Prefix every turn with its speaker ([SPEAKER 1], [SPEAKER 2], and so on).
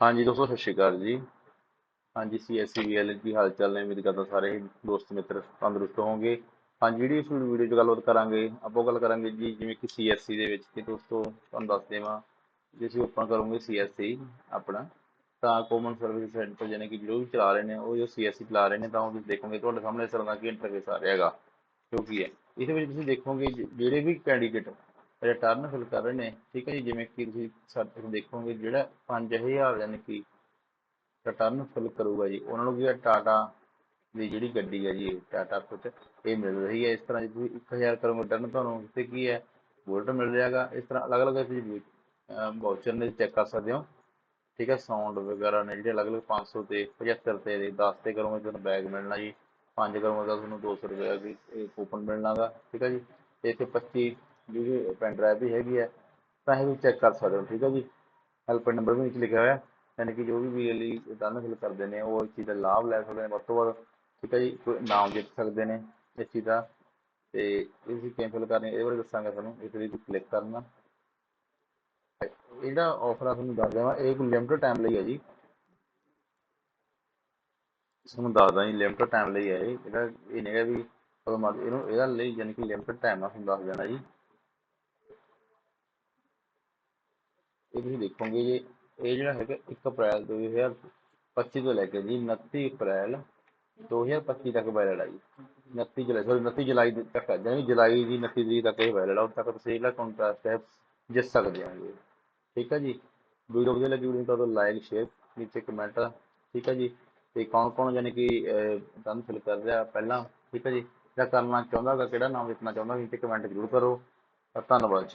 [SPEAKER 1] ਹਾਂਜੀ ਦੋਸਤੋ, ਸਤਿ ਸ਼੍ਰੀ ਅਕਾਲ ਜੀ। ਹਾਂਜੀ ਸੀਐਸਸੀ ਵੀਐਲ ਕੀ ਹਾਲ ਚਾਲ ਨੇ, ਉਮੀਦ ਕਰਦਾ ਸਾਰੇ ਹੀ ਦੋਸਤ, ਮਿੱਤਰ ਤੰਦਰੁਸਤ ਹੋਵੋਗੇ। ਹਾਂਜੀ, ਜਿਹੜੀ ਇਸ ਵੀਡੀਓ 'ਚ ਗੱਲਬਾਤ ਕਰਾਂਗੇ, ਆਪਾਂ ਗੱਲ ਕਰਾਂਗੇ ਜੀ, ਜਿਵੇਂ ਕਿ ਸੀਐਸਸੀ ਦੇ ਵਿੱਚ ਕਿ ਦੋਸਤੋ, ਤੁਹਾਨੂੰ ਦੱਸ ਦੇਵਾਂ, ਜੇ ਅਸੀਂ ਓਪਨ ਕਰੋਗੇ ਸੀਐਸਸੀ ਆਪਣਾ, ਤਾਂ ਕਾਮਨ ਸਰਵਿਸ ਸੈਂਟਰ ਜਾਨੀ ਕਿ ਜੋ ਵੀ ਚਲਾ ਰਹੇ ਨੇ, ਉਹ ਜੋ ਸੀਐਸਸੀ ਚਲਾ ਰਹੇ ਨੇ, ਤਾਂ ਉਹ ਤੁਸੀਂ ਦੇਖੋਗੇ, ਤੁਹਾਡੇ ਸਾਹਮਣੇ ਇਸ ਤਰ੍ਹਾਂ ਦਾ ਕੀ ਇੰਟਰਫੇਸ ਆ ਰਿਹਾ ਹੈਗਾ, ਜੋ ਹੈ। ਇਹਦੇ ਵਿੱਚ ਤੁਸੀਂ ਦੇਖੋਗੇ, ਜਿਹੜੇ ਵੀ ਕੈਂਡੀਡੇਟ ਰਿਟਰਨ ਫਿਲ ਕਰ ਰਹੇ ਨੇ। ਠੀਕ ਹੈ ਜੀ, ਜਿਵੇਂ ਕਿ ਤੁਸੀਂ ਸਰ ਦੇਖੋਗੇ ਜਿਹੜਾ 5000 ਯਾਨੀ ਕਿ ਰਿਟਰਨ ਫਿਲ ਕਰੂਗਾ ਜੀ, ਉਹਨਾਂ ਨੂੰ ਕੀ ਹੈ ਟਾਟਾ ਦੀ ਜਿਹੜੀ ਗੱਡੀ ਹੈ ਜੀ ਟਾਟਾ ਕੁਝ ਇਹ ਮਿਲ ਰਹੀ ਹੈ। ਇਸ ਤਰ੍ਹਾਂ ਜੇ ਤੁਸੀਂ 1000 ਕਰੋਗੇ ਰਿਟਰਨ ਤੁਹਾਨੂੰ ਤੇ ਕੀ ਹੈ? ਬੁਲਟ ਮਿਲ ਜਾਏਗਾ ਇਸ ਤਰ੍ਹਾਂ ਅਲੱਗ-ਅਲੱਗ ਤੁਸੀਂ ਵਾਊਚਰ ਨੇ ਚੈੱਕ ਕਰ ਸਕਦੇ ਹੋ। ਠੀਕ ਹੈ ਸਾਊਂਡ ਵਗੈਰਾ ਨੇ ਜਿਹੜੇ ਅਲੱਗ-ਅਲੱਗ 500 ਤੇ 75 ਤੇ 10 ਤੇ ਕਰੋਗੇ ਤੁਹਾਨੂੰ ਬੈਗ ਮਿਲਣਾ ਜੀ। 5 ਕਰੋਗੇ ਤਾਂ ਤੁਹਾਨੂੰ 200 ਰੁਪਏ ਦੀ ਵੀ ਕੂਪਨ ਮਿਲਣਾਗਾ। ਠੀਕ ਹੈ ਜੀ, ਤੇ ਇੱਥੇ 25 ਜਿਹੜੀ ਪੈਨ ਡਰਾਈਵ ਵੀ ਹੈਗੀ ਹੈ ਤਾਂ ਇਹ ਵੀ ਚੈੱਕ ਕਰ ਸਕਦੇ ਹੋ, ਠੀਕ ਹੈ ਜੀ? ਹੈਲਪਲਾਈਨ ਨੰਬਰ ਵੀ ਵਿੱਚ ਲਿਖਿਆ ਹੋਇਆ, ਯਾਨੀ ਕਿ ਜੋ ਵੀ ਵੀਐਲਈ ਰਿਟਰਨ ਫਿਲ ਕਰਦੇ ਨੇ, ਉਹ ਇਸ ਚੀਜ਼ ਦਾ ਲਾਭ ਲੈ ਸਕਦੇ ਨੇ ਵੱਧ ਤੋਂ ਵੱਧ, ਠੀਕ ਹੈ ਜੀ? ਕੋਈ ਨਾਮ ਜਿੱਤ ਸਕਦੇ ਨੇ ਇਸ ਚੀਜ਼ ਦਾ, ਤੇ ਇਹ ਤੁਸੀਂ ਕਿਵੇਂ ਫਿਲ ਕਰਨੀ ਇਹਦੇ ਬਾਰੇ ਦੱਸਾਂਗਾ ਤੁਹਾਨੂੰ ਇਸ ਲਈ ਕਲਿੱਕ ਕਰਨਾ। ਇਹਦਾ ਆਫਰ ਆ ਤੁਹਾਨੂੰ ਦੱਸ ਦੇਵਾਂ, ਇਹ ਕੋਈ ਲਿਮਟਡ ਟਾਈਮ ਲਈ ਹੈ ਜੀ। ਤੁਹਾਨੂੰ ਦੱਸਦਾ ਜੀ ਲਿਮਟਡ ਟਾਈਮ ਲਈ ਹੈ ਇਹ, ਇਹਦਾ ਇਹ ਨਹੀਂਗਾ ਵੀ, ਇਹਨੂੰ ਇਹਦਾ ਲਈ ਯਾਨੀ ਕਿ ਲਿਮਟਡ ਟਾਈਮ ਆ, ਤੁਹਾਨੂੰ ਦੱਸ ਦੇਣਾ ਜੀ। ਇਹ ਤੁਸੀਂ ਦੇਖੋਗੇ ਜੀ, ਇਹ ਜਿਹੜਾ ਹੈਗਾ 1 ਅਪ੍ਰੈਲ 2025 ਤੋਂ ਲੈ ਕੇ ਜੀ 29 ਅਪ੍ਰੈਲ 2025 ਤੱਕ ਵੈਲਿਡ ਹੈ ਜੀ 29 ਜੁਲਾਈ ਸੌਰੀ 29 ਜੁਲਾਈ ਤੱਕ ਹੈ ਜਾਨੀ ਜੁਲਾਈ ਦੀ 29 ਤਰੀਕ ਤੱਕ ਇਹ ਵੈਲਿਡ ਹੈ ਉਦੋਂ ਤੱਕ ਤੁਸੀਂ ਇਹਦਾ ਕੰਟਰੈਸਟ ਹੈ, ਜਿੱਤ ਸਕਦੇ ਹੋ ਜੀ। ਠੀਕ ਹੈ ਜੀ? ਵੀਡੀਓ ਵਧੀਆ ਲੱਗੀ ਵੀਡੀਓ ਤਾਂ ਲਾਈਕ ਸ਼ੇਅਰ ਨੀਚੇ ਕਮੈਂਟ ਠੀਕ ਹੈ ਜੀ? ਤੇ ਕੌਣ ਕੌਣ ਯਾਨੀ ਕਿ ਤੁਹਾਨੂੰ ਫਿਲ ਕਰ ਰਿਹਾ ਪਹਿਲਾਂ? ਠੀਕ ਹੈ ਜੀ? ਜਾਂ ਕਰਨਾ ਚਾਹੁੰਦਾ ਹੈਗਾ ਕਿਹੜਾ ਨਾਮ ਲਿਖਣਾ ਚਾਹੁੰਦਾ, ਨੀਚੇ ਕਮੈਂਟ ਜ਼ਰੂਰ ਕਰੋ। ਧੰਨਵਾਦ ਜੀ।